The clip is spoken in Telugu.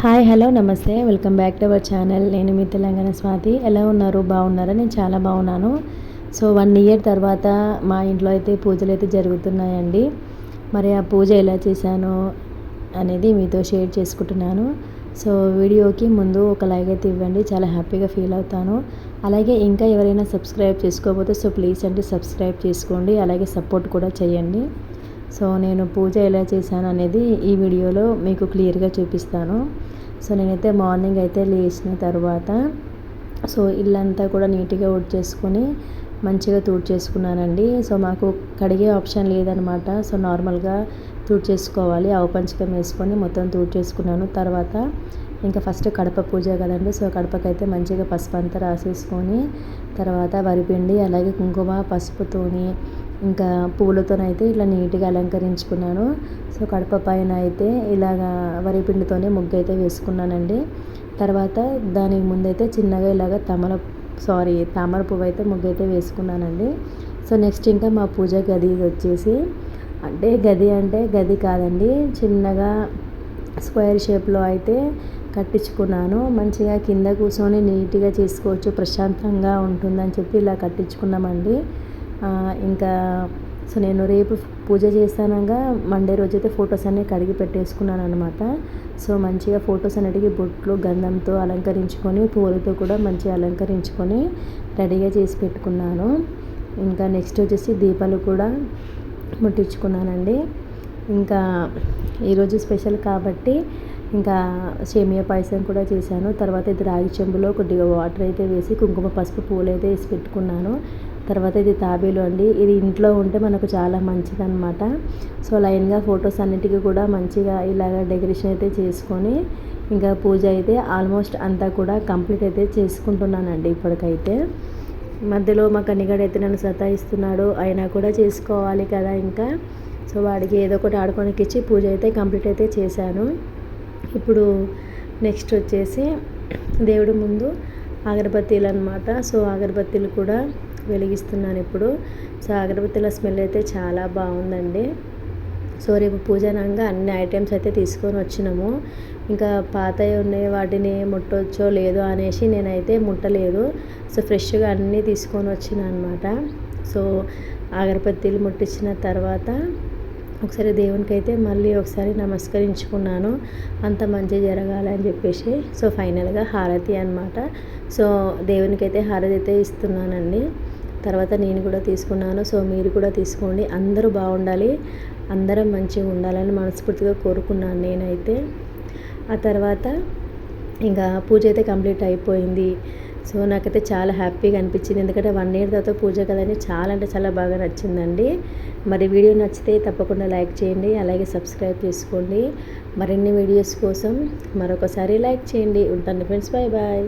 హాయ్ హలో నమస్తే. Welcome back to our channel. నేను మీ తెలంగాణ స్వాతి. ఎలా ఉన్నారు? బాగున్నారా? నేను చాలా బాగున్నాను. సో వన్ ఇయర్ తర్వాత మా ఇంట్లో అయితే పూజలు అయితే జరుగుతున్నాయండి. మరి ఆ పూజ ఎలా చేశాను అనేది మీతో షేర్ చేసుకుంటున్నాను. సో వీడియోకి ముందు ఒక లైక్ అయితే ఇవ్వండి. చాలా హ్యాపీగా ఫీల్ అవుతాను. అలాగే ఇంకా ఎవరైనా సబ్స్క్రైబ్ చేసుకోకపోతే సో ప్లీజ్ అంటే సబ్స్క్రైబ్ చేసుకోండి. అలాగే సపోర్ట్ కూడా చేయండి. సో నేను పూజ ఎలా చేశాను అనేది ఈ వీడియోలో మీకు క్లియర్గా చూపిస్తాను. సో నేనైతే మార్నింగ్ అయితే లేచిన తర్వాత సో ఇల్లంతా కూడా నీట్గా చేసుకొని మంచిగా చేసుకున్నానండి. సో మాకు కడిగే ఆప్షన్ లేదనమాట సో నార్మల్గా చేసుకోవాలి. అవపంచకం వేసుకొని మొత్తం చేసుకున్నాను. తర్వాత ఇంకా ఫస్ట్ కడప పూజ కదండి. సో కడపకైతే మంచిగా పసుపు అంతా రాసేసుకొని తర్వాత వరిపిండి అలాగే కుంకుమ పసుపుతోని ఇంకా పూలతోనైతే ఇట్లా నీట్గా అలంకరించుకున్నాను. సో కడప పైన అయితే ఇలాగా వరి పిండితోనే ముగ్గు అయితే వేసుకున్నానండి. తర్వాత దానికి ముందైతే చిన్నగా ఇలాగ తమర సారీ తామర పువ్వు అయితే ముగ్గు అయితే వేసుకున్నానండి. సో నెక్స్ట్ ఇంకా మా పూజ గది వచ్చేసి అంటే గది అంటే గది కాదండి చిన్నగా స్క్వేర్ షేప్లో అయితే కట్టించుకున్నాను. మంచిగా కింద కూర్చొని నీట్గా చేసుకోవచ్చు ప్రశాంతంగా ఉంటుందని చెప్పి ఇలా కట్టించుకున్నామండి. ఇంకా సో నేను రేపు పూజ చేస్తానగా మండే రోజైతే ఫొటోస్ అన్నీ కడిగి పెట్టేసుకున్నాను అనమాట సో మంచిగా ఫొటోస్ అనేటివి బొట్లు గంధంతో అలంకరించుకొని పూలతో కూడా మంచిగా అలంకరించుకొని రెడీగా చేసి పెట్టుకున్నాను. ఇంకా నెక్స్ట్ వచ్చేసి దీపాలు కూడా ముట్టించుకున్నానండి. ఇంకా ఈరోజు స్పెషల్ కాబట్టి ఇంకా సేమియా పాయసం కూడా చేశాను. తర్వాత ఇది రాగి చెంబులో కొద్దిగా వాటర్ అయితే వేసి కుంకుమ పసుపు పూలు అయితే వేసి పెట్టుకున్నాను. తర్వాత ఇది తాబేలు అండి. ఇది ఇంట్లో ఉంటే మనకు చాలా మంచిదన్నమాట. సో లైన్గా ఫొటోస్ అన్నిటికీ కూడా మంచిగా ఇలాగ డెకరేషన్ అయితే చేసుకొని ఇంకా పూజ అయితే ఆల్మోస్ట్ అంతా కూడా కంప్లీట్ అయితే చేసుకుంటున్నానండి ఇప్పటికైతే. మధ్యలో మా కన్నిగాడు అయితే నన్ను సతాయిస్తున్నాడు. అయినా కూడా చేసుకోవాలి కదా ఇంకా. సో వాడికి ఏదో ఒకటి ఆడుకోనికి ఇచ్చి పూజ అయితే కంప్లీట్ అయితే చేశాను. ఇప్పుడు నెక్స్ట్ వచ్చేసి దేవుడి ముందు అగరబత్తీలు అనమాట సో అగరబత్తీలు కూడా వెలిగిస్తున్నాను ఇప్పుడు. సో అగరబత్తుల స్మెల్ అయితే చాలా బాగుందండి. సో రేపు పూజనంగా అన్ని ఐటమ్స్ అయితే తీసుకొని వచ్చినాము. ఇంకా పాతవి ఉన్నాయి వాటిని ముట్టొచ్చో లేదో అనేసి నేనైతే ముట్టలేదు. సో ఫ్రెష్గా అన్నీ తీసుకొని వచ్చిన అనమాట సో అగరబత్తీలు ముట్టించిన తర్వాత ఒకసారి దేవునికి అయితే మళ్ళీ ఒకసారి నమస్కరించుకున్నాను. అంత మంచి జరగాలి అని చెప్పేసి. సో ఫైనల్గా హారతి అనమాట సో దేవునికి అయితే హారతి అయితే ఇస్తున్నానండి. తర్వాత నేను కూడా తీసుకున్నాను. సో మీరు కూడా తీసుకోండి. అందరూ బాగుండాలి. అందరం మంచిగా ఉండాలని మనస్ఫూర్తిగా కోరుకున్నాను నేనైతే. ఆ తర్వాత ఇంకా పూజ అయితే కంప్లీట్ అయిపోయింది. సో నాకైతే చాలా హ్యాపీగా అనిపించింది. ఎందుకంటే వన్ ఇయర్ తర్వాత పూజ కదండి. చాలా అంటే చాలా బాగా నచ్చిందండి. మరి వీడియో నచ్చితే తప్పకుండా లైక్ చేయండి. అలాగే సబ్స్క్రైబ్ చేసుకోండి. మరిన్ని వీడియోస్ కోసం మరొకసారి లైక్ చేయండి. ఉంటాను ఫ్రెండ్స్. Bye bye